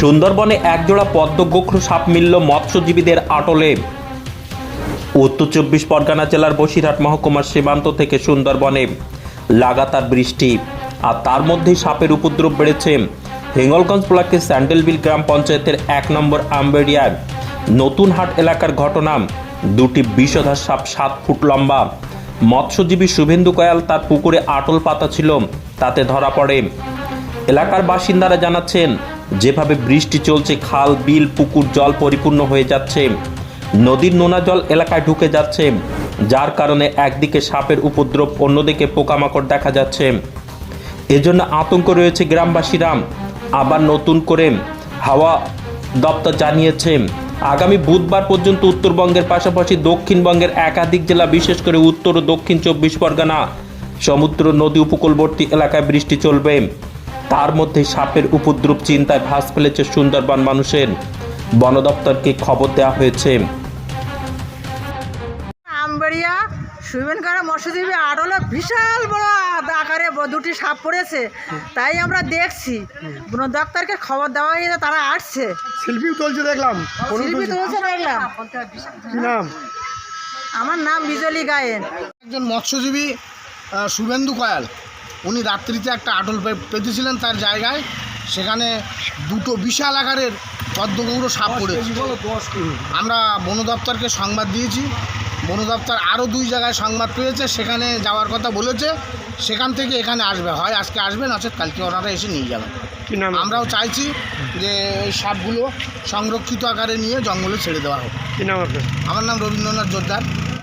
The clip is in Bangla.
সুন্দরবনে একজোড়া পদ্মগোখ্র সাপ মিলল মৎস্যজীবীদের আটলে। উত্তর চব্বিশ পরগনা জেলার বসিরহাট মহকুমার সীমান্ত থেকে সুন্দরবনে লাগাতার বৃষ্টি, আর তার মধ্যেই সাপের উপদ্রব বেড়েছে। হিঙ্গলগঞ্জ ব্লকের স্যান্ডেলবিল গ্রাম পঞ্চায়েতের এক নম্বর আম্বেরিয়ার নতুন হাট এলাকার ঘটনা, দুটি বিষধর সাপ সাত ফুট লম্বা। মৎস্যজীবী শুভেন্দু কয়াল তার পুকুরে আটল পাতা ছিল, তাতে ধরা পড়ে। এলাকার বাসিন্দারা জানাচ্ছেন যেভাবে বৃষ্টি চলছে, খাল, বিল, পুকুর, জল পরিপূর্ণ হয়ে যাচ্ছে। নদীর নোনা জল এলাকায় ঢুকে যাচ্ছে। যার কারণে একদিকে সাপের উপদ্রব, অন্যদিকে পোকামাকড় দেখা যাচ্ছে। এজন্য আতঙ্ক রয়েছে গ্রামবাসীরা। আবার নতুন করে হাওয়া দপ্তর জানিয়েছে, আগামী বুধবার পর্যন্ত উত্তরবঙ্গের পাশাপাশি দক্ষিণবঙ্গের একাধিক জেলা, বিশেষ করে উত্তর ও দক্ষিণ চব্বিশ পরগনা, সমুদ্র নদী উপকূলবর্তী এলাকায় বৃষ্টি চলবে। তার মধ্যে সাপের উপদ্রব চিন্তায় ভাস ফেলেছে সুন্দরবন মানুষের। বন দপ্তরকে খবর দেওয়া হয়েছে। আমবেড়িয়া সুইমেন মৎস্যজীবী আটলে বিশাল বড় আকারে দুটি সাপ পড়েছে। তাই আমরা দেখছি। বন দপ্তরকে খবর দেওয়া হয়েছে তারা আসছে। শিল্পী তুলছে দেখলাম। শিল্পী তুলছে। তুলছে দেখলাম। কি নাম? আমার নাম বিজলি গায়েন। একজন মৎস্যজীবী আহ, শুভেন্দু কয়াল। উনি রাত্রিতে একটা আটল পেতেছিলেন তার জায়গায়। সেখানে দুটো বিশাল আকারের পদ্মগৌড় সাপ পড়েছে। আমরা বন দপ্তরকে সংবাদ দিয়েছি। বন দপ্তর আরও দুই জায়গায় সংবাদ পেয়েছে সেখানে যাওয়ার কথা বলেছে। সেখান থেকে এখানে আসবে। হয় আজকে আসবে নচেত কালকে ওনারা এসে নিয়ে যাবেন। আমরাও চাইছি যে এই সাপগুলো সংরক্ষিত আকারে নিয়ে জঙ্গলে ছেড়ে দেওয়া হোক। আমার নাম রবীন্দ্রনাথ জোরদার।